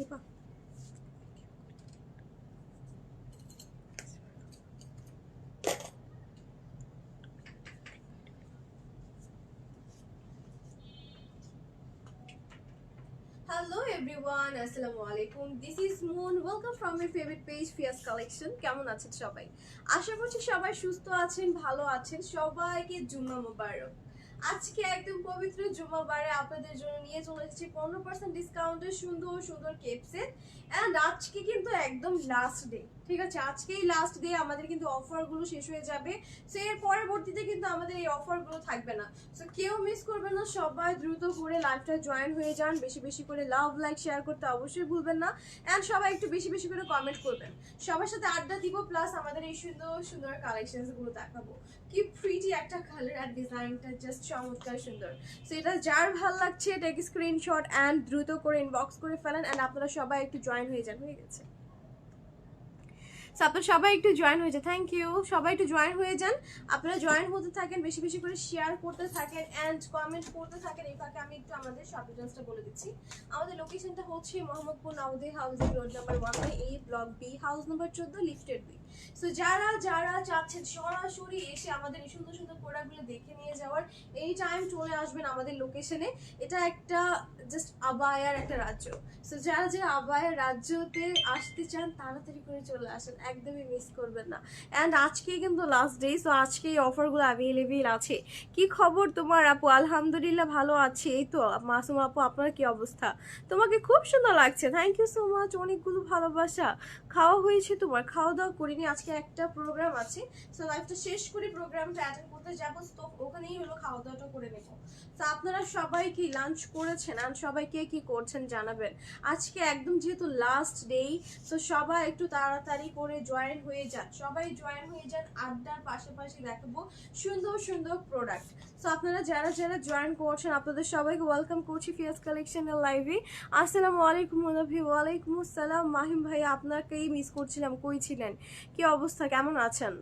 দিবা hello everyone আসসালামু আলাইকুম this is Moon welcome from my favourite page collection কেমন আছেন সবাই? আশা করছি সবাই সুস্থ আছেন, ভালো আছেন। সবাইকে জুম্মা মোবারক। আজকে একদম পবিত্র জুমাবারে আপনাদের জন্য নিয়ে চলে এসেছি পনেরো পার্সেন্ট ডিসকাউন্টে সুন্দর সুন্দর কেপসেট অ্যান্ড আজকে কিন্তু একদম লাস্ট ডে ঠিক আছে, আজকেই লাস্ট ডে আমাদের কিন্তু অফারগুলো শেষ হয়ে যাবে। সো এর পরবর্তীতে কিন্তু আমাদের এই অফারগুলো থাকবে না। সো কেউ মিস করবেন না, সবাই দ্রুত করে লাইভটা জয়েন হয়ে যান। বেশি বেশি করে লাভ লাইক শেয়ার করতে অবশ্যই ভুলবেন না। অ্যান্ড সবাই একটু বেশি বেশি করে কমেন্ট করবেন। সবার সাথে আড্ডা দিব প্লাস আমাদের এই সুন্দর সুন্দর কালেকশনসগুলো দেখাবো। কি প্রিটি একটা কালার আর ডিজাইনটা জাস্ট চমৎকার সুন্দর। সো এটা যার ভালো লাগছে টেক স্ক্রিনশট অ্যান্ড দ্রুত করে ইনবক্স করে ফেলেন। অ্যান্ড আপনারা সবাই একটু জয়েন হয়ে যান, হয়ে গেছে। So, আপনারা সবাই একটু জয়েন হয়ে যান। থ্যাংক ইউ সবাই একটু জয়েন হয়ে যান। আপনারা জয়েন হতে থাকেন বেশি বেশি করে শেয়ার করতে থাকেন অ্যান্ড কমেন্ট করতে থাকেন। এই ফাঁকে আমি একটু আমাদের শপ ডিটেলসটা বলে দিচ্ছি। আমাদের লোকেশনটা হচ্ছে মোহাম্মদপুর নাউদি হাউজিং রোড নাম্বার ওয়ান এই ব্লক বি হাউস নাম্বার চোদ্দ লিফটেড বি সো যারা যারা চাচ্ছেন সরাসরি এসে আমাদের এই সুন্দর সুন্দর প্রোডাক্টগুলো দেখে নিয়ে যাওয়ার, এই টাইম চলে আসবেন আমাদের লোকেশনে এটা একটা জাস্ট আবায়ার একটা রাজ্য। সো যারা যারা আবায়ার রাজ্যতে আসতে চান, তাড়াতাড়ি করে চলে আসেন। একদমই মিস করবেন না। অ্যান্ড আজকে কিন্তু লাস্ট ডে সো আজকে এই অফারগুলো অ্যাভেলেবেল আছে। কি খবর তোমার আপু? আলহামদুলিল্লাহ ভালো আছে। এই তো, মাসুম আপু, আপনার কি অবস্থা? তোমাকে খুব সুন্দর লাগছে। থ্যাংক ইউ সো মাচ অনেকগুলো ভালোবাসা। খাওয়া হয়েছে তোমার? খাওয়া দাওয়া করিনি, আজকে একটা প্রোগ্রাম আছে। সো লাইফটা শেষ করে প্রোগ্রামটা অ্যাটেন্ড করতে যাব, তো ওখানেই হলো খাওয়া দাওয়াটা করে নেব। তো আপনারা সবাই কি লাঞ্চ করেছেন? আর সবাই কে কি করছেন জানাবেন। আজকে একদম যেহেতু লাস্ট ডে তো সবাই একটু তাড়াতাড়ি করে জয়েন হয়ে যান। সবাই জয়েন হয়ে যান, আড্ডার পাশাপাশি দেখাবো সুন্দর সুন্দর প্রোডাক্ট সো আপনারা যারা যারা জয়েন করছেন, আপনাদের সবাইকে ওয়েলকাম করছি ফিয়াস কালেকশনের লাইভে আসসালামু আলাইকুম ওয়ালাইকুম আসসালাম। মাহিম ভাই আপনাকেই মিস করছিলাম, কই ছিলেন? কি অবস্থা? কেমন আছেন?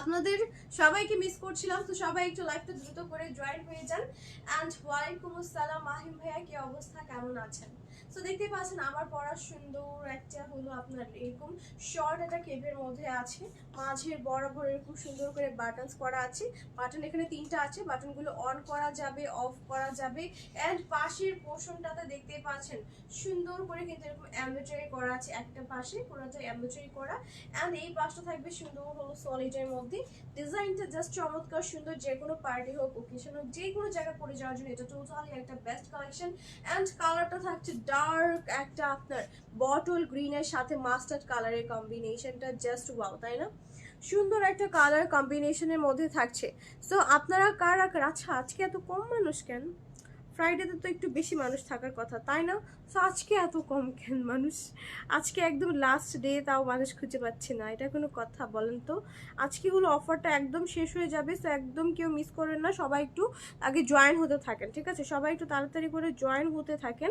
আপনাদের সবাইকে মিস করছিলাম, তো সবাই একটু লাইফটা দ্রুত করে জয়েন হয়ে যান। অ্যান্ড ওয়ালাইকুম আসসালাম মাহিম ভাইয়া, কি অবস্থা? কেমন আছেন? তো দেখতে পাচ্ছেন, আমার পড়া সুন্দর একটা হলো আপনার এরকম শর্ট একটা কেপের মধ্যে আছে। মাঝের বরাবর এরকম সুন্দর করে বাটনস করা আছে। বাটন এখানে তিনটা আছে। বাটনগুলো অন করা যাবে অফ করা যাবে। অ্যান্ড পাশের পোর্শনটাতে দেখতে পাচ্ছেন, সুন্দর করে কিন্তু এরকম এমব্রয়ডারি করা আছে একটা পাশে, পুরোটা এমব্রয়ডারি করা। অ্যান্ড এই পাশটা থাকবে সুন্দর হলো সলিডের মধ্যে। ডিজাইনটা জাস্ট চমৎকার, সুন্দর যে কোনো পার্টি হোক ওকেশন হোক, যে কোনো জায়গায় পরে যাওয়ার জন্য এটা টোটালি একটা বেস্ট কালেকশন অ্যান্ড কালারটা থাকছে ডার্ক একটা আপনার বটল গ্রিনের সাথে মাস্টার্ড কালারের কম্বিনেশনটা জাস্ট ওয়াও তাই না? সুন্দর একটা কালার কম্বিনেশনের মধ্যে থাকছে। সো আপনারা কারা আচ্ছা আজকে এত কম মানুষ কেন? ফ্রাইডেতে তো একটু বেশি মানুষ থাকার কথা, তাই না? সো আজকে এত কম কেন মানুষ? আজকে একদম লাস্ট ডে তাও মানুষ খুঁজে পাচ্ছে না, এটা কোনো কথা, বলেন তো? আজকে হলো অফারটা একদম শেষ হয়ে যাবে সো একদম কেউ মিস করেন না, সবাই একটু আগে জয়েন হতে থাকেন, ঠিক আছে? সবাই একটু তাড়াতাড়ি করে জয়েন হতে থাকেন।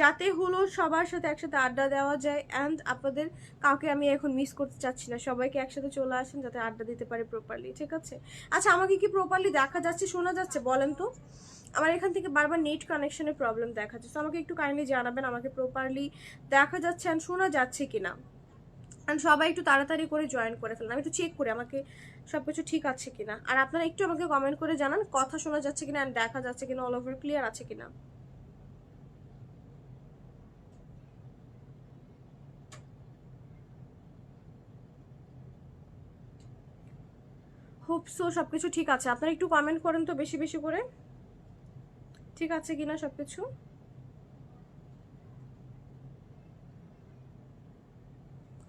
যাতে হলো সবার সাথে একসাথে আড্ডা দেওয়া যায় অ্যান্ড আপনাদের কাউকে আমি এখন মিস করতে চাচ্ছি না। সবাইকে একসাথে চলে আসেন যাতে আড্ডা দিতে পারে প্রপারলি ঠিক আছে? আচ্ছা আমাকে কি প্রপারলি দেখা যাচ্ছে, শোনা যাচ্ছে? বলেন তো। আমার এখান থেকে বারবার নেট কানেকশনের প্রবলেম দেখা যাচ্ছে। আমাকে একটু কাইন্ডলি জানাবেন আমাকে প্রপারলি দেখা যাচ্ছে অ্যান্ড শোনা যাচ্ছে কিনা। অ্যান্ড সবাই একটু তাড়াতাড়ি করে জয়েন করে ফেলেন। আমি একটু চেক করি আমাকে সব কিছু ঠিক আছে কিনা। আর আপনারা একটু আমাকে কমেন্ট করে জানান, কথা শোনা যাচ্ছে কিনা অ্যান্ড দেখা যাচ্ছে কিনা অল ওভার ক্লিয়ার আছে কিনা। হোপ সো সব কিছু ঠিক আছে। আপনারা একটু কমেন্ট করেন তো বেশি বেশি করে। ঠিক আছে কিনা সব কিছু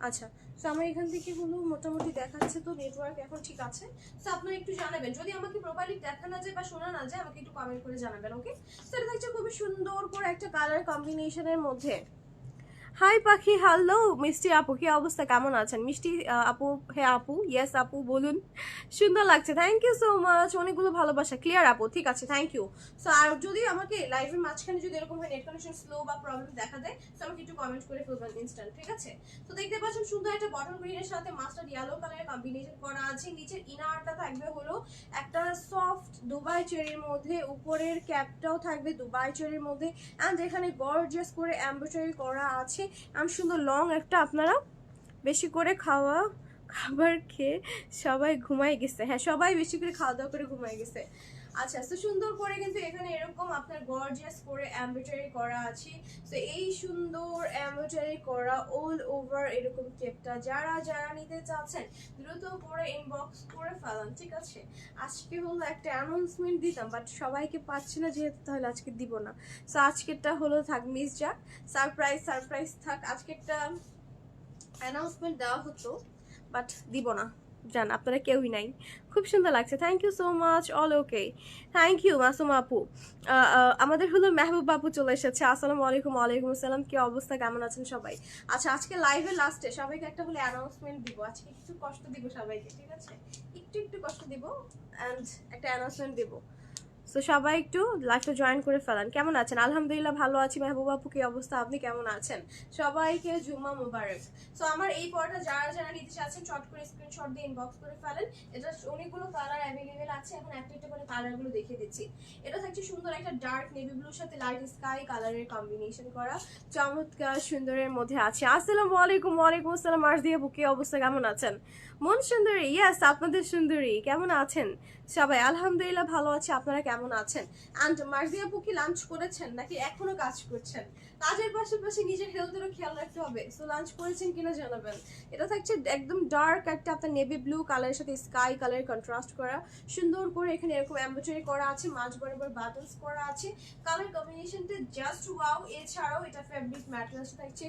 আচ্ছা তো আমার এখান থেকে হলো মোটামুটি দেখাচ্ছে তো নেটওয়ার্ক এখন ঠিক আছে। তো আপনারা একটু জানাবেন, যদি আমাকে প্রপারলি দেখা না যায় বা শোনা না যায়, আমাকে একটু কমেন্ট করে জানাবেন ওকে এটা থাকছে খুবই সুন্দর করে একটা কালার কম্বিনেশনের মধ্যে। হাই পাখি হ্যালো মিষ্টি আপু কি অবস্থা কেমন আছেন মিষ্টি আপু হ্যাঁ আপু ইয়েস আপু বলুন সুন্দর লাগছে থ্যাংক ইউ সো মাচ অনেকগুলো ভালোবাসা ক্লিয়ার আপু ঠিক আছে থ্যাংক ইউ সো আর যদি আমাকে লাইভের মাঝখানে যদি এরকম হয় নেট কানেকশন স্লো বা প্রবলেম দেখা দেয় তো আমাকে একটু কমেন্ট করে ফেলবেন ইনস্ট্যান্ট ঠিক আছে তো দেখতে পাচ্ছেন সুন্দর একটা বটল গ্রিনের সাথে মাস্টার ইয়েলো কালারের কম্বিনেশন করা আছে নিচের ইনারটা থাকবে হলো একটা সফট দুবাই চেরির মধ্যে উপরের ক্যাপটাও থাকবে দুবাই চেরির মধ্যে অ্যান্ড এখানে গর্জিয়াস করে এমব্রয়ডারি করা আছে অ্যান্ড সুন্দর লং একটা আপনারা বেশি করে খাওয়া খাবার খেয়ে সবাই ঘুমাই গেছে। হ্যাঁ সবাই বেশি করে খাওয়া দাওয়া করে ঘুমাই গেছে। আচ্ছা তো সুন্দর করে কিন্তু এখানে এরকম আপনার গর্জিয়াস করে এমব্রয়ডারি করা আছে। তো এই সুন্দর এমব্রয়ডারি করা অল ওভার এরকম টেপটা যারা যারা নিতে চাচ্ছেন, দ্রুত করে ইনবক্স করে ফেলান, ঠিক আছে? আজকে হলো একটা অ্যানাউন্সমেন্ট দিতাম বাট সবাইকে পাচ্ছি না যেহেতু তাহলে আজকে দিব না। সো আজকেরটা হলো থাক মিস যাক। সারপ্রাইজ সারপ্রাইজ থাক, আজকেরটা অ্যানাউন্সমেন্ট দেওয়া হতো বাট দিব না। জান, আপনারা কেউই নাই। খুব সুন্দর লাগছে। Thank you so much all okay thank you Masum আপু। আমাদের হলো মেহবুব বাপু চলে এসেছে। আসসালামু আলাইকুম, ওয়ালাইকুম আসসালাম। কি অবস্থা? কেমন আছেন সবাই? আচ্ছা আজকে লাইভে লাস্টে সবাইকে একটা হলে অ্যানাউন্সমেন্ট দিব। আজকে একটু কষ্ট দিব সবাইকে, ঠিক আছে? একটু একটু কষ্ট দিব অ্যান্ড একটা অ্যানাউন্সমেন্ট দিব। সো সবাই একটু লাইভটা জয়েন করে ফেলান। কেমন আছেন? আলহামদুলিল্লাহ ভালো আছি। মেহবুব আপু, কি অবস্থা? আপনি কেমন আছেন? সবাইকে জুম্মা মুবারক। সো আমার এই পড়াটা যারা যারা নিতে চাচ্ছেন চট করে স্ক্রিনশট দিয়ে ইনবক্স করে ফেলেন। এটা অনেকগুলো কালার অ্যাভেলেবেল আছে। এখন একটা একটা করে কালারগুলো দেখিয়ে দিচ্ছি। এটা থাকছে সুন্দর একটা ডার্ক নেভি ব্লুর সাথে লাইট স্কাই কালারের কম্বিনেশন করা। চমৎকার সুন্দরের মধ্যে আছে। আসসালামু আলাইকুম, ওয়ালাইকুম আসসালাম মার্জিয়া বুকে অবস্থা? কেমন আছেন? মন সুন্দরী? ইয়াস আপনাদের সুন্দরী। কেমন আছেন? সবাই, আলহামদুলিল্লাহ ভালো আছে, আপনারা কেমন আছেন? অ্যান্ড মার্জিয়া আপু কি লাঞ্চ করেছেন নাকি এখনও কাজ করছেন? কাজের পাশাপাশি নিজের হেলথেরও খেয়াল রাখতে হবে। সো লাঞ্চ করেছেন কিনা জানাবেন। এটা থাকছে একদম ডার্ক একটা, আপনার নেভি ব্লু কালারের সাথে স্কাই কালার কন্ট্রাস্ট করা। সুন্দর করে এখানে এরকম এমব্রয়ডারি করা আছে, মাঝ বরাবর বাটনস করা আছে। কালার কম্বিনেশনটা জাস্ট ওয়াও এছাড়াও এটা ফ্যাব্রিক ম্যাটেরিয়ালস থাকছে।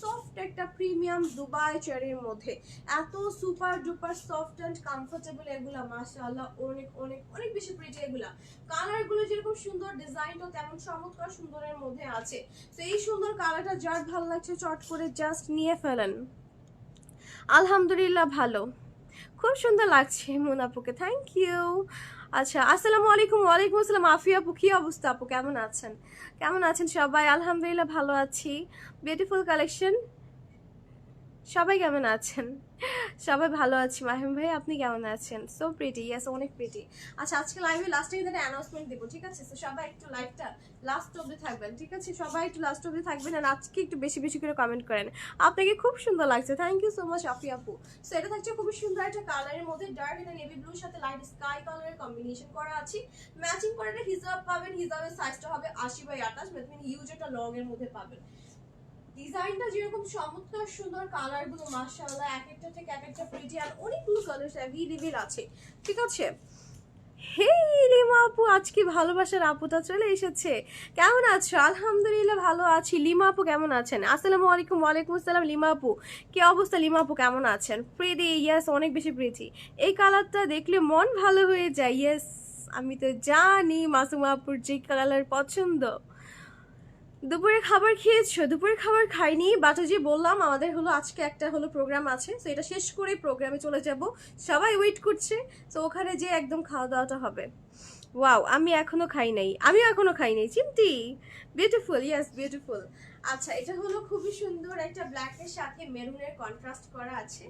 সফট একটা প্রিমিয়াম দুবাই চেরির মধ্যে। এত super duper soft and comfortable এগুলা, মাশাআল্লাহ অনেক অনেক অনেক বেশি প্রিটি এগুলা। কালারগুলো যেরকম সুন্দর ডিজাইনটাও তেমন চমৎকার সুন্দরের মধ্যে আছে। তো এই সুন্দর কালারটা যার ভালো লাগছে চট করে জাস্ট নিয়ে ফেলেন। আলহামদুলিল্লাহ ভালো। খুব সুন্দর লাগছে মোনাপুকে থ্যাংক ইউ আচ্ছা আসসালামু আলাইকুম, ওয়ালাইকুম আসসালাম। আফিয়া আপু, কি অবস্থা আপু? কেমন আছেন? কেমন আছেন সবাই? আলহামদুলিল্লাহ ভালো আছি। বিউটিফুল কালেকশন সবাই কেমন আছেন? সবাই ভালো আছি। মাহিম ভাই, আপনি কেমন আছেন? সো প্রিটি ইয়েস অনেক প্রিটি আচ্ছা আজকে লাইভে লাস্টে কিন্তু একটা অ্যানাউন্সমেন্ট দেবো, ঠিক আছে? তো সবাই একটু লাইভটা লাস্ট অবধি থাকবেন, ঠিক আছে? সবাই একটু লাস্ট অবধি থাকবেন আর আজকে একটু বেশি বেশি করে কমেন্ট করেন। আপনাকে খুব সুন্দর লাগছে। Thank you so much Afi আপু। সো এটা থাকছে খুবই সুন্দর একটা কালারের মধ্যে ডার্ক এটা নেভি ব্লুর সাথে লাইট স্কাই কালারের কম্বিনেশন করা আছে। ম্যাচিং করে হিজাব পাবেন হিজাবের সাইজটা হবে আশি বাই আঠাশ মানে হিউজ একটা লং এর মধ্যে পাবেন। ডিজাইনটা যেরকম চমৎকার, সুন্দর কালারগুলো মাশাআল্লাহ, এক একটা থেকে এক একটা প্রিটি আর অনেকগুলো কালার অ্যাভেলেবেল আছে। ঠিক আছে? হে লিমা আপু, আজকে ভালোবাসার আপুটা চলে এসেছে। কেমন আছো? আলহামদুলিল্লাহ ভালো আছি। লিমা আপু কেমন আছেন? আসসালামু আলাইকুম, ওয়ালাইকুম আসসালাম লিমা আপু। কি অবস্থা লিমা আপু? কেমন আছেন? প্রীতি ইয়েস অনেক বেশি প্রীতি এই কালারটা দেখলে মন ভালো হয়ে যায়। ইয়েস আমি তো জানি মাসুমা আপুর যে কালার পছন্দ। দুপুরে খাবার খেয়েছো? দুপুরে খাবার খাইনি, বাট যে বললাম, আমাদের হলো আজকে একটা হলো প্রোগ্রাম আছে তো এটা শেষ করে প্রোগ্রামে চলে যাব। সবাই ওয়েট করছে তো ওখানে যে একদম খাওয়া দাওয়াটা হবে। ওয়াও আমি এখনও খাই নাই, আমিও এখনও খাই নাই। চিমটি বিউটিফুল ইয়াস বিউটিফুল আচ্ছা এটা হলো খুবই সুন্দর একটা ব্ল্যাকের সাথে মেরুনের কন্ট্রাস্ট করা আছে।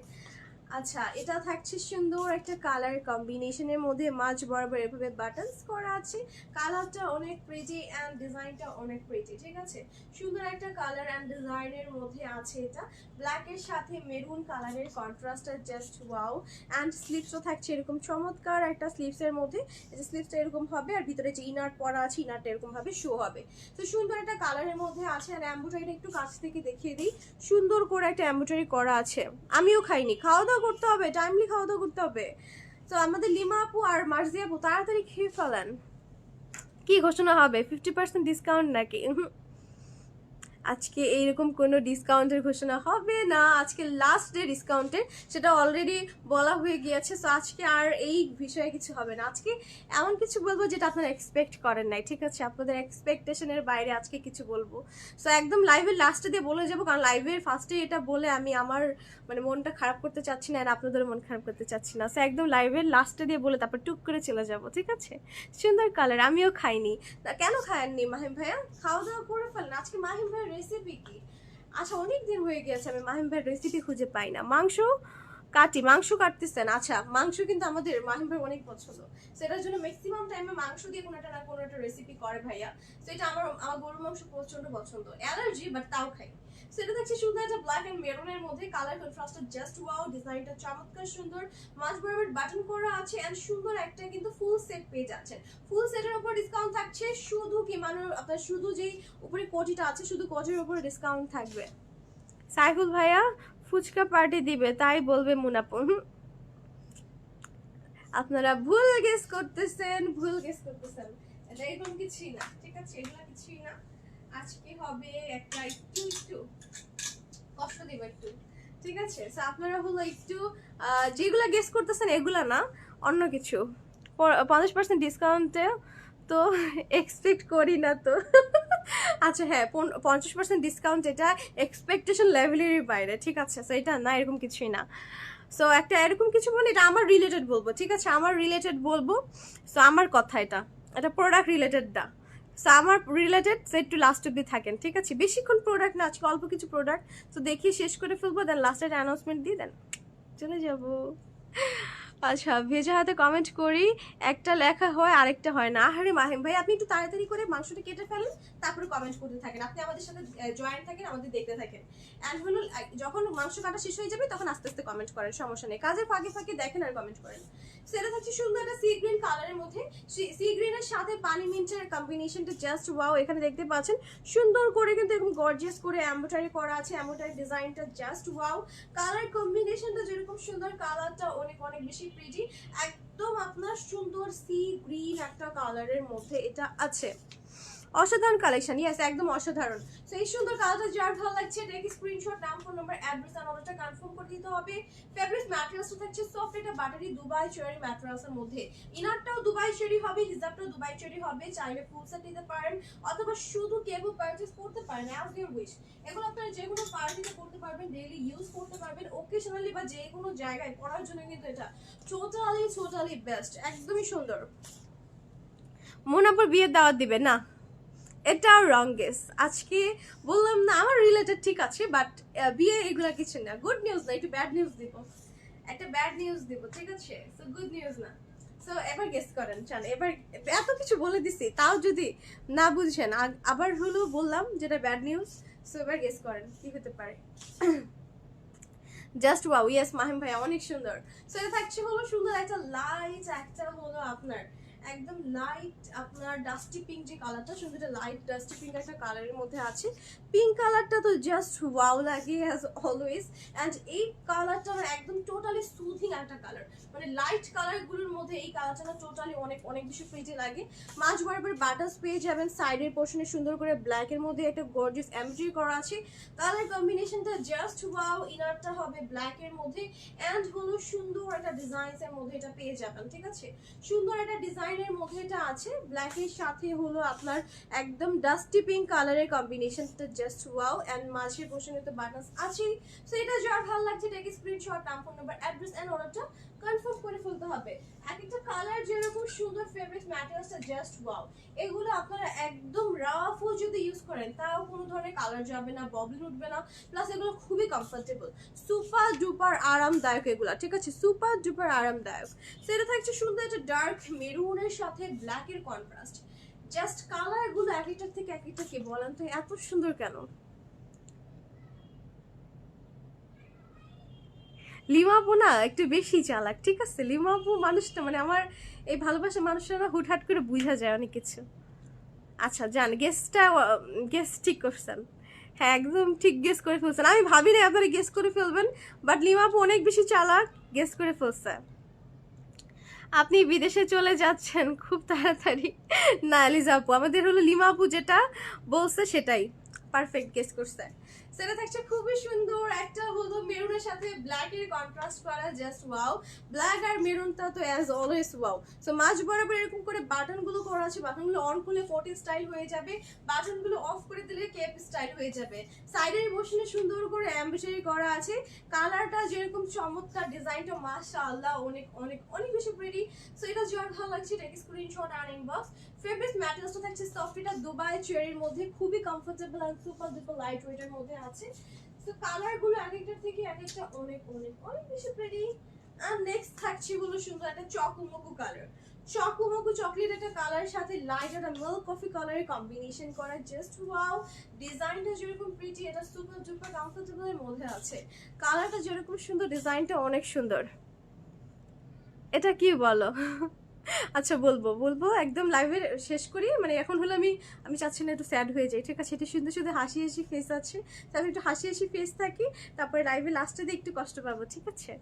আচ্ছা এটা থাকছে সুন্দর একটা কালার কম্বিনেশনের মধ্যে মাঝ বরাবর এভাবে বাটনস করা আছে। কালারটা অনেক প্রিটি অ্যান্ড ডিজাইনটা অনেক প্রিটি ঠিক আছে? সুন্দর একটা কালার অ্যান্ড ডিজাইনের মধ্যে আছে এটা। ব্ল্যাকের সাথে মেরুন কালারের কন্ট্রাস্টটা জাস্ট ওয়াও অ্যান্ড স্লিপসও থাকছে এরকম চমৎকার একটা স্লিপসের মধ্যে। যে স্লিপসটা এরকম হবে আর ভিতরে যে ইনার পরা আছে ইনারটা এরকম ভাবে শো হবে। তো সুন্দর একটা কালারের মধ্যে আছে আর অ্যাম্বোটারিটা একটু কাছ থেকে দেখিয়ে দিই। সুন্দর করে একটা অ্যাম্বোটারি করা আছে। আমিও খাইনি খাওয়া দাওয়া করতে হবে টাইমলি খাওয়া দাওয়া করতে হবে। তো আমাদের লিমা আপু আর মার্জি আপু, তাড়াতাড়ি খেয়ে ফেলেন। কি ঘোষণা হবে? ফিফটি পার্সেন্ট ডিসকাউন্ট নাকি। আজকে এইরকম কোনো ডিসকাউন্টের ঘোষণা হবে না। আজকে লাস্ট ডে ডিসকাউন্টের সেটা অলরেডি বলা হয়ে গিয়েছে। সো আজকে আর এই বিষয়ে কিছু হবে না। আজকে এমন কিছু বলব যেটা আপনারা এক্সপেক্ট করেন নাই, ঠিক আছে? আপনাদের এক্সপেকটেশনের বাইরে আজকে কিছু বলব। সো একদম লাইভের লাস্টে দিয়ে বলে যাব, কারণ লাইভের ফার্স্টে এটা বলে আমি আমার মানে মনটা খারাপ করতে চাচ্ছি না আর আপনাদের মন খারাপ করতে চাচ্ছি না। সো একদম লাইভের লাস্টে দিয়ে বলে তারপর টুক করে চলে যাব, ঠিক আছে? সুন্দর কালার আমিও খাইনি। কেন খায়েননি মাহিম ভাইয়া? খাওয়া দাওয়া করে ফেলেন? আজকে মাহিম ভাইয়ের রেসিপি কি? আচ্ছা অনেক দিন হয়ে গেছে, আমি মাহিম ভাইয়ের রেসিপি খুঁজে পাই না। মাংস কাটি, মাংস কাটতেছেন। আচ্ছা মাংস কিন্তু আমাদের মাহিম ভাই অনেক পছন্দ। সেটার জন্য ম্যাক্সিমাম টাইমে মাংস দিয়ে কোনো একটা না কোনো একটা রেসিপি করে ভাইয়া। সেটা আমার আমার গরুর মাংস প্রচণ্ড পছন্দ। অ্যালার্জি বাট তাও খাই। সেটা দেখছি সুন্দর একটা ব্ল্যাক এন্ড মেরুনের মধ্যে কালার কন্ট্রাস্টটা জাস্ট ওয়াও ডিজাইনটা চমৎকার সুন্দর। মাঝ বরাবর বাটন করা আছে এন্ড সুন্দর একটা কিন্তু ফুল সেট পেয়ে যাচ্ছেন। ফুল সেটের উপর ডিসকাউন্ট থাকছে শুধু কি মানে আপনার শুধু যেই উপরে কোটিটা আছে শুধু কোটির উপরে ডিসকাউন্ট থাকবে। সাইফুল ভাইয়া ফুচকা পার্টি দিবে তাই বলবে মুনাপুর। আপনারা ভুল গেস করতেছেন ভুল গেস করতেছেন। এটা এরকম কিছুই না ঠিক আছে? এগুলা কিছুই না। আজকে হবে একটা একটু একটু কষ্ট দিব একটু, ঠিক আছে? So, আপনারা হলো একটু যেগুলা গেস করতেছেন এগুলা না, অন্য কিছু। পঞ্চাশ পার্সেন্ট ডিসকাউন্টে তো এক্সপেক্ট করি না তো। আচ্ছা হ্যাঁ পঞ্চাশ পার্সেন্ট ডিসকাউন্ট এটা এক্সপেকটেশন লেভেলেরই বাইরে, ঠিক আছে? সো এটা না, এরকম কিছুই না। সো একটা এরকম কিছু মানে এটা আমার রিলেটেড বলব, ঠিক আছে? আমার রিলেটেড বলব। সো আমার কথা এটা। এটা প্রোডাক্ট রিলেটেডটা সো আমার রিলেটেড সো একটু লাস্ট অব্দি থাকেন, ঠিক আছে? বেশিক্ষণ প্রোডাক্ট না, আজকে অল্প কিছু প্রোডাক্ট তো দেখি শেষ করে ফেলব দেন লাস্টের অ্যানাউন্সমেন্ট দিয়ে দেন চলে যাব। আচ্ছা ভেজা হাতে কমেন্ট করি, একটা লেখা হয়, আরেকটা হয় না। আরে মাহিম ভাই, আপনি একটু তাড়াতাড়ি করে মাংসটা কেটে ফেলেন, তারপরে কমেন্ট করতে থাকেন। আপনি আমাদের সাথে জয়েন্ট থাকেন, আমাদের দেখতে থাকেন। অ্যান্ড হলো যখন মাংস কাটা শেষ হয়ে যাবে, তখন আস্তে আস্তে কমেন্ট করেন, সমস্যা নেই। কাজের ফাঁকে ফাঁকে দেখেন আর কমেন্ট করেন। সেটা থাকছে সুন্দর একটা সি গ্রিন কালারের মধ্যে। সি গ্রিনের সাথে পানি মিন্টের কম্বিনেশনটা জাস্ট ওয়াও এখানে দেখতে পাচ্ছেন। সুন্দর করে কিন্তু এরকম গর্জিয়াস করে এমব্রয়ডারি করা আছে এমব্রয়ডারি ডিজাইনটা জাস্ট ওয়াও কালার কম্বিনেশনটা যেরকম সুন্দর কালারটা অনেক অনেক বেশি প্রিটি একদম আপনার সুন্দর সি গ্রিন একটা কালারের মধ্যে এটা আছে। অসাধারণ কালেকশন ইয়েস একদম অসাধারণ। তো এই সুন্দর কালারটা যার ভালো লাগছে দেখি স্ক্রিনশট নাম ফোন নাম্বার অ্যাড্রেস আর অর্ডারটা কনফার্ম করে দিতে হবে। ফেব্রিক ম্যাটেরিয়ালসটা থাকছে সফট এটা বাটারি দুবাই চেরি ম্যাটেরিয়ালসের মধ্যে। ইনারটাও দুবাই চেরি হবে, হিজাবটাও দুবাই চেরি হবে, চাইলে ফুল সেট নিতে পারেন, অথবা শুধু কেবল পারচেজ করতে পারেন অ্যাজ ইউর উইশ এগুলো আপনারা যে কোনো পার্টিতে করতে পারবেন ডেইলি ইউজ করতে পারবেন ওকেশনালি বা যে কোনো জায়গায় পড়ার জন্য কিন্তু এটা টোটালি টোটালি বেস্ট একদমই সুন্দর। মোনাপুর বিয়ের দাওয়াত দিবে না? এটাও রং গেস আজকে বললাম না, আমার রিলেটেড ঠিক আছে বাট বিয়ে এগুলা কিছু না। গুড নিউজ না, একটু ব্যাড নিউজ দিব। একটা ব্যাড নিউজ দিব, ঠিক আছে? সো গুড নিউজ না। সো এবার গেস করেন চান এবার এত কিছু বলে দিছি, তাও যদি না বুঝছেন আবার হলো বললাম যেটা ব্যাড নিউজ সো এবার গেস করেন, কি হতে পারে। জাস্ট ওয়াও ইয়েস মাহিম ভাই, অনেক সুন্দর। সো এটা থাকছে হলো সুন্দর একটা লাইট একটা হলো আপনার। একদম লাইট আপনার ডাস্টি পিঙ্ক যে কালারটা সুন্দর লাইট ডাস্টি পিঙ্ক একটা কালারের মধ্যে আছে। পিঙ্ক কালারটা তো জাস্ট ওয়াও লাগে অ্যাজ অলওয়েজ অ্যান্ড এই কালারটা একদম টোটালি সুথিং একটা কালার মানে লাইট কালারগুলোর মধ্যে এই কালারটা না টোটালি অনেক অনেক বেশি প্রিটি লাগে। মাঝ বরাবর বাটার্স পেয়ে যাবেন সাইডের পোর্শনে সুন্দর করে ব্ল্যাকের মধ্যে একটা গর্জিয়াস এমব্রয়ডারি করা আছে। কালার কম্বিনেশনটা জাস্ট ওয়াও ইনারটা হবে ব্ল্যাকের মধ্যে। অ্যান্ড হলো সুন্দর একটা ডিজাইনস এর মধ্যে এটা পেয়ে যাবেন, ঠিক আছে? সুন্দর একটা ডিজাইনের মধ্যে এটা আছে। ব্ল্যাকের সাথে হলো আপনার একদম ডাস্টি পিঙ্ক কালারের কম্বিনেশনটা জাস্ট ওয়াও অ্যান্ড মাঝের পোর্শনে তো বাটনস আছেই। সো এটা যার ভালো লাগছে এটা এটাকে স্ক্রিনশট নাম ফোন নাম্বার অ্যাড্রেস এন্ড অর্ডারটা কনফার্ম করে ফেলতে হবে। এক একটা কালার যেরকম সুন্দর ফেভারিট ম্যাটেরিয়ালসটা জাস্ট ওয়াও এগুলো আপনারা একদম রাফও যদি ইউজ করেন, তাও কোনো ধরনের কালার যাবে না ববলিন উঠবে না। প্লাস এগুলো খুবই কমফোর্টেবল সুপার ডুপার আরামদায়ক এগুলো, ঠিক আছে? সুপার ডুপার আরামদায়ক। সেটা থাকছে সুন্দর একটা ডার্ক মেরুনের সাথে ব্ল্যাকের কন্ট্রাস্ট জাস্ট কালারগুলো এক একটার থেকে এক একটা কি বলেন তো, এত সুন্দর কেন? লিমাপু না একটু বেশি চালাক, ঠিক আছে? লিমাপু মানুষটা মানে আমার এই ভালোবাসা মানুষরা হুটহাট করে বুঝা যায় অনেক কিছু। আচ্ছা জান গেস্টটা গেস্ট ঠিক করছেন। হ্যাঁ একদম ঠিক গেস করে ফেলছেন। আমি ভাবি না আপনারা গেস করে ফেলবেন বাট লিমাপু অনেক বেশি চালাক গেস করে ফেলছে। আপনি বিদেশে চলে যাচ্ছেন খুব তাড়াতাড়ি। না লিজা আপু, আমাদের হলো লিমা আপু যেটা বলছে সেটাই। পারফেক্ট গেস করছে। সেটা থাকছে খুবই সুন্দর। একটা হলো মেরুনের সাথে ব্ল্যাক এর কন্ট্রাস্ট করা জাস্ট ওয়াও ব্ল্যাক আর মেরুনটা তো অ্যাজ অলওয়েজ ওয়াও সো মাঝ বরাবর এরকম করে বাটনগুলো করা আছে বাটনগুলো অন করলে ফোর্টি স্টাইল হয়ে যাবে। বাটনগুলো অফ করে দিলে কেপ স্টাইল হয়ে যাবে। সাইডের বসনে সুন্দর করে এমব্রয়ডারি করা আছে। কালারটা যেরকম চমৎকার ডিজাইনটা মাশাআল্লাহ, অনেক অনেক অনেক বেশি প্রিটি সো এটা যার ভালো লাগছে টেক স্ক্রিনশট আর ইনবক্স ফেব্রিক ম্যাটেরিয়ালসটা থাকছে সফট এটা দুবাই চেরির মধ্যে, খুবই কমফোর্টেবল আর সুপার ডুপার লাইট ওয়েটের মধ্যে আছে। সো কালারগুলো এক একটার থেকে এক একটা অনেক অনেক অনেক বেশি প্রিটি আর নেক্সট থাকছে হলো সুন্দর একটা চকুমকু কালার চকুমকু চকলেট একটা কালারের সাথে লাইট একটা মিল্ক কফি কালারের কম্বিনেশন করা জাস্ট ওয়াও ডিজাইনটা যেরকম প্রিটি এটা সুপার ডুপার কমফোর্টেবলের মধ্যে আছে। কালারটা যেরকম সুন্দর ডিজাইনটা অনেক সুন্দর। এটা কি বলো? আচ্ছা বলব বলব, একদম লাইভের শেষ করি। মানে এখন হলো আমি আমি চাচ্ছি না একটু স্যাড হয়ে যাই, ঠিক আছে? এটা সুন্দর সুন্দর হাসি হাসি ফেস আছে। তাহলে একটু হাসি হাসি ফেস থাকি, তারপরে লাইভে লাস্টে দিয়ে একটু কষ্ট পাবো, ঠিক আছে?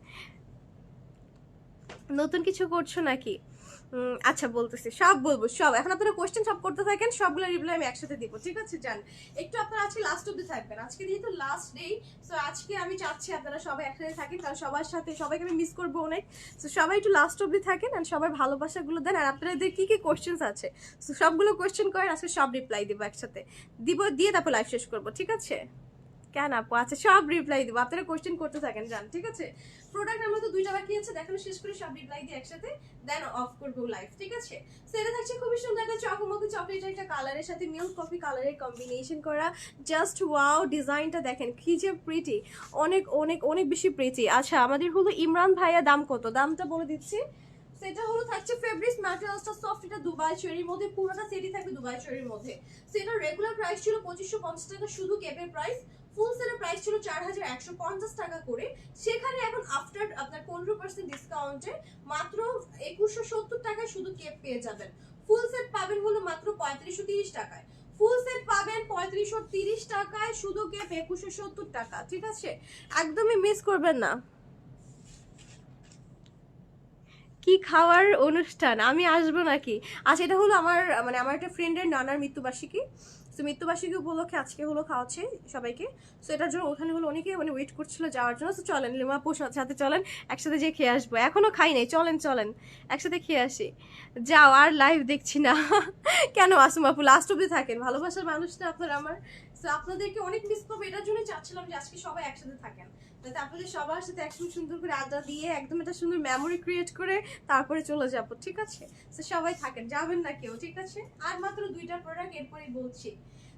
নতুন কিছু করছ নাকি? আচ্ছা বলতেছি। সব বলব, সব। এখন আপনারা কোয়েশ্চেন সব করতে থাকেন, সবগুলো রিপ্লাই আমি একসাথে দিব, ঠিক আছে, জান? একটু আপনারা আজকে লাস্ট অব্দি থাকবেন। আজকে যেহেতু লাস্ট ডে সো আজকে আমি চাচ্ছি আপনারা সবাই একসাথে থাকেন, কারণ সবার সাথে সবাইকে আমি মিস করব অনেক। সো সবাই একটু লাস্ট অব্দি থাকেন আর সবাই ভালোবাসাগুলো দেন, আর আপনাদের কি কি কোশ্চেন্স আছে? সো সবগুলো কোয়েশ্চেন করেন, আজকে সব রিপ্লাই দিব একসাথে। দিব, দিয়ে তারপর লাইভ শেষ করব, ঠিক আছে? কেন আপু? আচ্ছা সব রিপ্লাই দিব। আপনারা কোশ্চেন করতে থাকেন জান ঠিক আছে? প্রোডাক্ট আমরা তো দুইটা বাকি আছে, দেখানো শেষ করে সব রিপ্লাই দিয়ে একসাথে দেন অফ করব লাইভ ঠিক আছে? সেটা থাকছে খুবই সুন্দর একটা চকমকু চকলেট একটা কালারের সাথে মিল্ক কফি কালারের কম্বিনেশন করা। জাস্ট ওয়াও ডিজাইনটা দেখেন, কি যে প্রিটি অনেক অনেক অনেক বেশি প্রিটি আচ্ছা আমাদের হলো ইমরান ভাইয়া, দাম কত? দামটা বলে দিচ্ছি। সেটা হলো থাকছে ফেব্রিক ম্যাটেরিয়ালসটা সফট এটা দুবাই চেরির মধ্যে, পুরোটা সেটই থাকবে দুবাই চেরির মধ্যে। সেটা রেগুলার প্রাইস ছিল পঁচিশশো পঞ্চাশ টাকা, শুধু কেপের প্রাইস ফুল সেলের প্রাইস ছিল চার হাজার একশো পঞ্চাশ টাকা করে। সেখানে এখন আফটার আপনার পনেরো পার্সেন্ট ডিসকাউন্টে মাত্র একুশশো সত্তর টাকায় শুধু কেপ পেয়ে যাবেন। ফুল সেট পাবেন হলো মাত্র পঁয়ত্রিশশো তিরিশ টাকায়। ফুল সেট পাবেন পঁয়ত্রিশশো তিরিশ টাকায় শুধু কেপ একুশশো সত্তর টাকা, ঠিক আছে? একদমই মিস করবেন না। কি খাওয়ার অনুষ্ঠান? আমি আসব নাকি? আচ্ছা এটা হলো আমার মানে আমার একটা ফ্রেন্ডের নানার মৃত্যুবার্ষিকী। তো মৃত্যুবার্ষিকী উপলক্ষে আজকে হলো খাওয়াচ্ছে সবাইকে। সো এটার জন্য ওখানে হলো অনেকে মানে ওয়েট করছিল যাওয়ার জন্য। সো চলেন লিমা পোষার সাথে চলেন, একসাথে যেয়ে খেয়ে আসব। এখনও খাই নাই, চলেন চলেন, একসাথে খেয়ে আসি। যাও, আর লাইভ দেখছি না। কেন আসুম আপু? লাস্ট অব্দি থাকেন, ভালোবাসার মানুষটা আপনার আমার। সো আপনাদেরকে অনেক মিস করব, এটার জন্যই চাচ্ছিলাম যে আজকে সবাই একসাথে থাকেন। যাতে সবার সাথে একদম সুন্দর করে আড্ডা দিয়ে একদম একটা সুন্দর মেমোরি ক্রিয়েট করে তারপরে চলে যাব, ঠিক আছে? তো সবাই থাকেন, যাবেন না কেউ, ঠিক আছে? আর মাত্র দুইটা প্রোডাক্ট এরপরেই বলছি।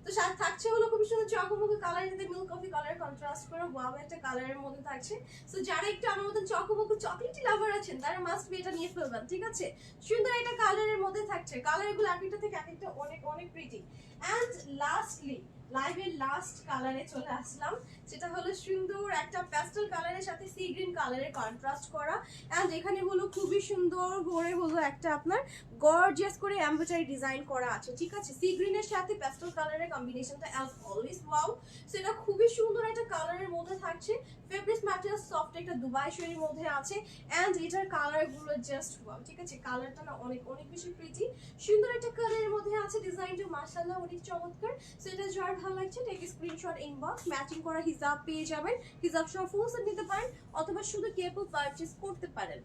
তো থাকছে হলো খুবই সুন্দর চকমকো কালার সাথে মিল্ক কফি কালার কন্ট্রাস্ট করে ওয়াও একটা কালারের মধ্যে থাকছে। তো যারা একটু আমার মতন চকমকো চকলেটি লাভার আছেন, তারা মাস্ট বি এটা নিয়ে ফেলবেন, ঠিক আছে? সুন্দর একটা কালারের মধ্যে থাকছে। কালারগুলো এক একটা থেকে এক একটা অনেক অনেক প্রিটি অ্যান্ড লাস্টলি লাইভের লাস্ট কালারে চলে আসলাম সেটা হলো সুন্দর, একটা প্যাস্টেল কালারের সাথে সি গ্রিন কালারের কন্ট্রাস্ট করা। অ্যান্ড এখানে হলো খুবই সুন্দর করে হলো একটা আপনার গর্জিয়াস করে এমব্রয়ডারি ডিজাইন করা আছে, ঠিক আছে? সি গ্রিনের সাথে প্যাস্টেল কালারের কম্বিনেশনটা অ্যাজ অলওয়েজ ওয়াও সেটা খুবই সুন্দর একটা কালারের মধ্যে থাকছে। ফেব্রিক ম্যাটেরিয়াল সফট একটা দুবাই শৈলীর মধ্যে আছে। অ্যান্ড এটার কালারগুলো জাস্ট ওয়াও ঠিক আছে? কালারটা না অনেক অনেক বেশি প্রিটি সুন্দর একটা কালারের মধ্যে আছে ডিজাইনটা মাশাআল্লাহ, অনেক চমৎকার। সেটা যার ভালো লাগছে টেক স্ক্রিনশট ইনবক্স ম্যাচিং করা হিজাব পেয়ে যাবেন। হিজাব সহ ফুল সেট নিতে পারেন, অথবা শুধু কেবল পারচেজ করতে পারেন।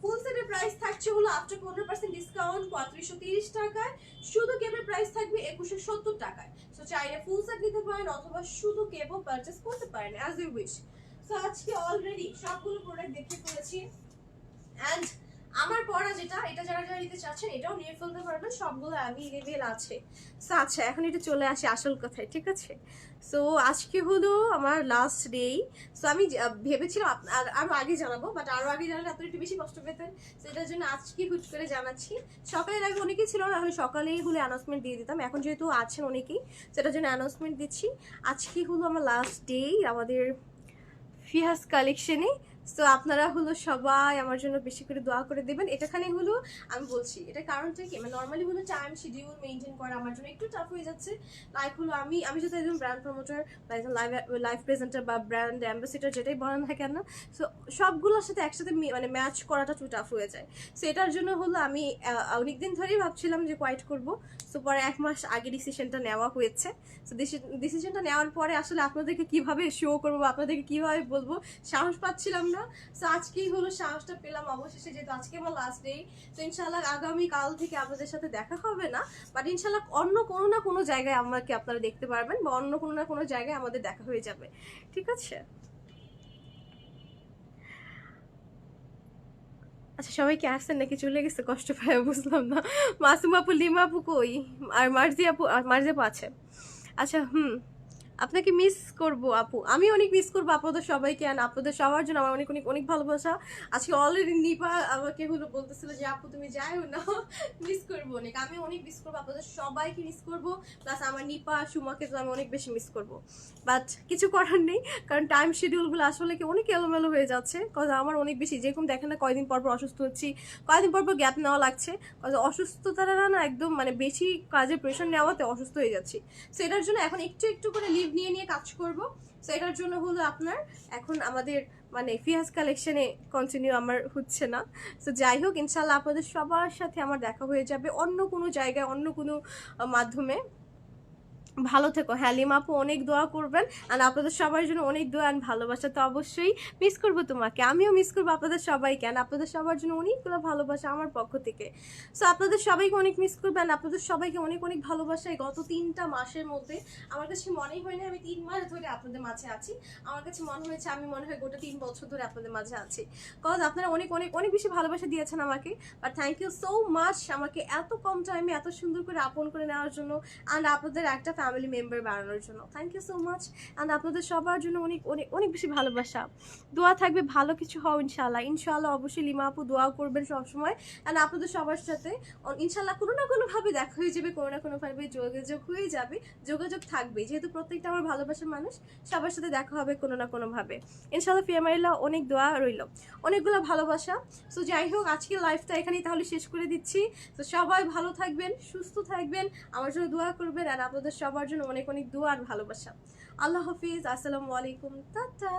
ফুল সেটের প্রাইস থাকছে হলো আফটার পনেরো পার্সেন্ট ডিসকাউন্ট পঁয়ত্রিশশো তিরিশ টাকায়। শুধু কেবের প্রাইস থাকবে একুশশো সত্তর টাকায়। সো চাইলে ফুল সেট নিতে পারেন, অথবা শুধু কেবল পারচেজ করতে পারেন অ্যাজ ইউ উইশ সো আজকে অলরেডি সবগুলো প্রোডাক্ট দেখে ফেলেছি। অ্যান্ড আমার পড়া যেটা, এটা যারা যারা নিতে চাচ্ছেন, এটাও নিয়ে ফেলতে পারবেন। সবগুলো অ্যাভেলেবেল আছে। সো আচ্ছা এখন এটা চলে আসে আসল কথায়, ঠিক আছে? সো আজকে হলো আমার লাস্ট ডেই সো আমি ভেবেছিলাম আর আরও আগে জানাব বাট আরও আগে জানালে আপনারা একটু বেশি কষ্ট পেতেন। সেটার জন্য আজকে হুট করে জানাচ্ছি। সকালের আগে অনেকেই ছিল না হলে সকালেই হলে অ্যানাউন্সমেন্ট দিয়ে দিতাম। এখন যেহেতু আছেন অনেকেই সেটার জন্য অ্যানাউন্সমেন্ট দিচ্ছি। আজকে হলো আমার লাস্ট ডে আমাদের ফিহাস কালেকশনে সো আপনারা হলো সবাই আমার জন্য বেশি করে দোয়া করে দেবেন। এটাখানে হলো আমি বলছি এটা কারণটা কি? মানে নর্মালি হলো টাইম শিডিউল মেনটেন করা আমার জন্য একটু টাফ হয়ে যাচ্ছে। লাইক হলো আমি আমি যদি একজন ব্র্যান্ড প্রমোটার বা একজন লাইভ লাইভ প্রেজেন্টার বা ব্র্যান্ড অ্যাম্বাসিডার যেটাই বলেন না কেন সো সবগুলোর সাথে একসাথে মানে ম্যাচ করাটা একটু টাফ হয়ে যায়। সো এটার জন্য হলো আমি অনেকদিন ধরেই ভাবছিলাম যে কোয়াইট করব। সো পরে এক মাস আগে ডিসিশনটা নেওয়া হয়েছে। সো ডিসিশনটা নেওয়ার পরে আসলে আপনাদেরকে কীভাবে শো করব আপনাদেরকে কীভাবে বলব সাহস পাচ্ছিলাম না সো আজকেই হলো সাহসটা পেলাম অবশেষে, যেহেতু আজকে আমার লাস্ট ডে তো ইনশাল্লাহ আগামী কাল থেকে আপনাদের সাথে দেখা হবে না। বাট ইনশাল্লাহ অন্য কোনো না কোনো জায়গায় আমাকে আপনারা দেখতে পারবেন বা অন্য কোনো না কোনো জায়গায় আমাদের দেখা হয়ে যাবে। ঠিক আছে? আচ্ছা সবাই কি আসছেন নাকি? চলে গেছে, কষ্ট পায়, বুঝলাম না। মাসুম আপু, লিমা আপু কই? আর মার্জি আপু মার্জি আপু আছে। আচ্ছা হুম। আপনাকে মিস করব, আপু। আমি অনেক মিস করব আপনাদের সবাইকে আর আপনাদের সবার জন্য আমার অনেক অনেক অনেক ভালোবাসা। আজকে অলরেডি নিপা আমাকে হলো বলতেছিল যে, আপু, তুমি যাইও না। মিস করব অনেক। আমি অনেক মিস করব, আপনাদের সবাইকে মিস করব। প্লাস আমার নিপা, সুমাকে তো আমি অনেক বেশি মিস করব। বাট কিছু করার নেই, কারণ টাইম শিডিউলগুলো আসলে কি অনেক এলোমেলো হয়ে যাচ্ছে। কজ আমার অনেক বেশি, যেরকম দেখেন না, কয়দিন পর পর অসুস্থ হচ্ছি। কয়দিন পর পর গ্যাপ নেওয়া লাগছে। কজ অসুস্থতাটা না একদম মানে বেশি কাজের প্রেশার নেওয়াতে অসুস্থ হয়ে যাচ্ছি। সো এটার জন্য এখন একটু একটু করে লিভ নিয়ে নিয়ে কাজ করব। সো এটার জন্য হলো আপনার, এখন আমাদের মানে ফিয়াজ কালেকশনে কন্টিনিউ আমার হচ্ছে না। সো যাই হোক ইনশাল্লাহ আপনাদের সবার সাথে আমার দেখা হয়ে যাবে অন্য কোনো জায়গায়, অন্য কোনো মাধ্যমে। ভালো থেকো। হ্যাঁ লিমা আপু অনেক দোয়া করবেন। আর আপনাদের সবার জন্য অনেক দোয়া অ্যান্ড ভালোবাসা তো অবশ্যই মিস করব তোমাকে। আমিও মিস করব আপনাদের সবাইকে। আর আপনাদের সবার জন্য অনেকগুলো ভালোবাসা আমার পক্ষ থেকে। সো আপনাদের সবাইকে অনেক মিস করবেন। আপনাদের সবাইকে অনেক অনেক ভালোবাসা গত তিনটা মাসের মধ্যে। আমার কাছে মনেই না আমি তিন মাস ধরে আপনাদের মাঝে আছি। আমার কাছে মনে হয়েছে আমি মনে হয় গোটা তিন বছর ধরে আপনাদের মাঝে আছি। কজ আপনারা অনেক অনেক অনেক বেশি ভালোবাসা দিয়েছেন আমাকে। আর থ্যাংক ইউ সো মাচ আমাকে এত কম টাইমে এত সুন্দর করে আপন করে নেওয়ার জন্য। অ্যান্ড আপনাদের একটা ফ্যামিলি মেম্বার বানানোর জন্য। Thank you so much and আপনাদের সবার জন্য অনেক অনেক অনেক বেশি ভালোবাসা। দোয়া থাকবে ভালো কিছু হও ইনশাল্লাহ ইনশাল্লাহ অবশ্যই লিমা আপু দোয়া করবেন সবসময়। অ্যান্ড আপনাদের সবার সাথে ইনশাল্লাহ কোনো না কোনোভাবে দেখা হয়ে যাবে, কোনো না কোনোভাবে যোগাযোগ হয়ে যাবে, যোগাযোগ থাকবে যেহেতু প্রত্যেকটা আমার ভালোবাসার মানুষ, সবার সাথে দেখা হবে কোনো না কোনোভাবে। ইনশাল্লাহ ফিয়ামারিল্লাহ অনেক দোয়া রইল। অনেকগুলো ভালোবাসা। সো যাই হোক আজকে লাইফটা এখানেই তাহলে শেষ করে দিচ্ছি। তো সবাই ভালো থাকবেন, সুস্থ থাকবেন। আমার জন্য দোয়া করবেন। আর আপনাদের সবার জন্য অনেক অনেক দোয়া আর ভালোবাসা। আল্লাহ হাফিজ আসসালামু আলাইকুম টাটা।